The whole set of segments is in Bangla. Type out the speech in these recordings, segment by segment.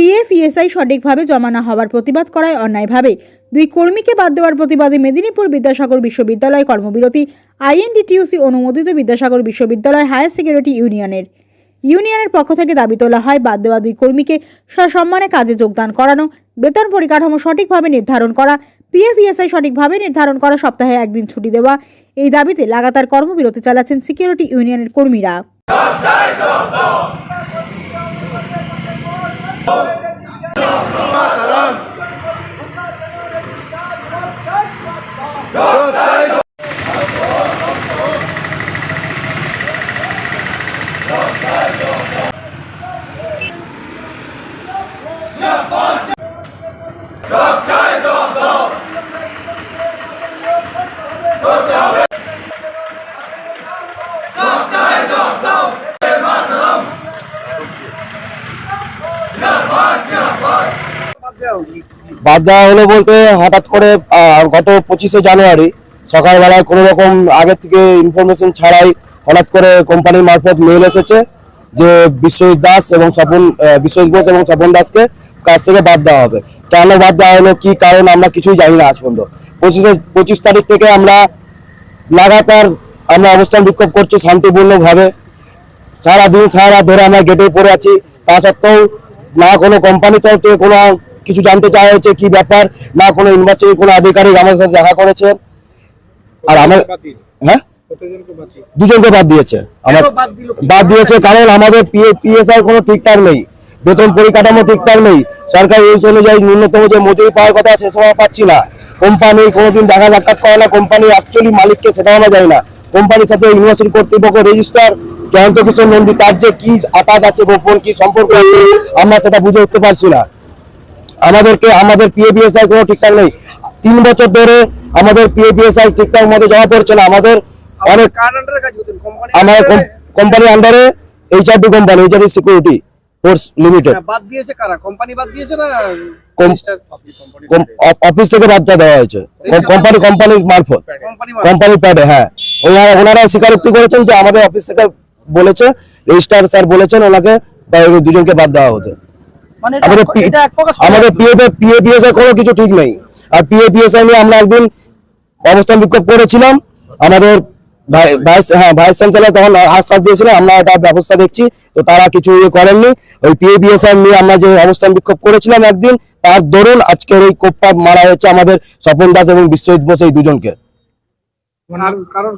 পিএফ ইএসআই সঠিকভাবে জমা না হওয়ার প্রতিবাদ করায় অন্যায়ভাবে। দুই কর্মীকে বাদ দেওয়ার প্রতিবাদে মেদিনীপুর বিদ্যাসাগর বিশ্ববিদ্যালয় কর্মবিরতি, আইএনডিটিউসি অনুমোদিত বিদ্যাসাগর বিশ্ববিদ্যালয় হায়ার সেকেন্ডারি ইউনিয়নের। ইউনিয়নের পক্ষ থেকে দাবি তোলা হয়, বাদ দেওয়া দুই কর্মীকে সসম্মানে কাজে যোগদান করানো, বেতন পরিকাঠামো সঠিকভাবে নির্ধারণ করা পিএফ ইএসআই সঠিকভাবে নির্ধারণ করা সপ্তাহে একদিন ছুটি দেওয়া। এই দাবিতে লাগাতার কর্মবিরতি চালাচ্ছেন সিকিউরিটি ইউনিয়নের কর্মীরা। বাদ দেওয়া হলো বলতে হঠাৎ করে গত পঁচিশে জানুয়ারি সকালবেলায় কোনো রকম আগে থেকে ইনফরমেশন ছাড়াই হঠাৎ করে কোম্পানির মারফত মেল এসেছে যে বিশ্বজিৎ দাস এবং স্বপন বিশ্বজিৎ ঘোষ এবং স্বপন দাসকে কাজ থেকে বাদ দেওয়া হবে। কেন বাদ দেওয়া হলো, কি কারণ আমরা কিছুই জানি না আজ পর্যন্ত। পঁচিশে, পঁচিশ তারিখ থেকে আমরা লাগাতার আমরা অবস্থান বিক্ষোভ করছি শান্তিপূর্ণভাবে। সারাদিন সারা ধরে আমরা গেটে পড়ে আছি। তা সত্ত্বেও না কোনো কোম্পানি তরফ থেকে কোনো কিছু জানতে চাওয়া হয়েছে কি ব্যাপার না কোনো ইউনিভার্সিটির কোনো আধিকারিক আমাদের সাথে দেখা করেছে আর আমার হ্যাঁ? দুজনকে বাদ দিয়েছে। আমার বাদ দিয়েছে কারণ আমাদের পিএসআই কোনো ঠিকঠাক নেই। বেতন পরিকাঠামো ঠিকঠাক নেই। সরকার রুলস অনুযায়ী ন্যূনতম যে মজুরি পাওয়ার কথা সে সময় পাচ্ছি না। কোম্পানি কোনোদিন দেখা সাক্ষাৎ করে না। কোম্পানি অ্যাকচুয়ালি মালিককে সেটাও আমরা জানি না। কোম্পানির সাথে ইউনিভার্সিটি কর্তৃপক্ষ রেজিস্ট্রার জয়ন্ত কিশোর নন্দী তার যে কি আতাত আছে গোপন কি সম্পর্ক আছে আমরা সেটা বুঝে উঠতে পারছি না। আমাদেরকে আমাদের পিএবিএসআই কোনো ঠিকঠাক নেই। তিন বছর ধরে আমাদের পিএবিএসআই ঠিকঠাক মতো জমা পড়ছে না। আমাদের অনেক আমার কোম্পানির আন্ডারে HRD company HRD security force limited বাদ দিয়েছে কারা? কোম্পানি বাদ দিয়েছে না অফিস থেকে বার্তা দেওয়া হয়েছে। কোম্পানি কোম্পানির মারফত। কোম্পানি প্যাডে হ্যাঁ। ওনারা ওনারা স্বীকারোক্তি করেছেন যে আমাদের অফিস থেকে বলেছে রেজিস্ট্রার স্যার বলেছেন ওনাকে দুজনকে বাদ দেওয়া হতে। মানে আমাদের এটা- পি- এটা এক প্রকার আমাদের পিএফ পিএপিএস এর কোনো কিছু ঠিক নেই। আর পিএপিএস নিয়ে আমরা একদিন অবস্থান বিক্ষোভ করেছিলাম। আমাদের ভাই- ভাইস হ্যাঁ ভাইস চ্যান্সেলর তখন আশ্বাস দিয়েছিলেন আমরা এটা ব্যবস্থা দেখছি। তো তারা কিছু ইয়ে করেননি। ওই পিএপিএস নিয়ে আমরা যে অবস্থান বিক্ষোভ করেছিলাম একদিন তার দরুন আজকের এই কোপটা মারা হয়েছে আমাদের স্বপন দাস এবং বিশ্বজিৎ বোস এই দুজনকে।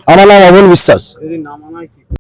আমার নাম অমল বিশ্বাস।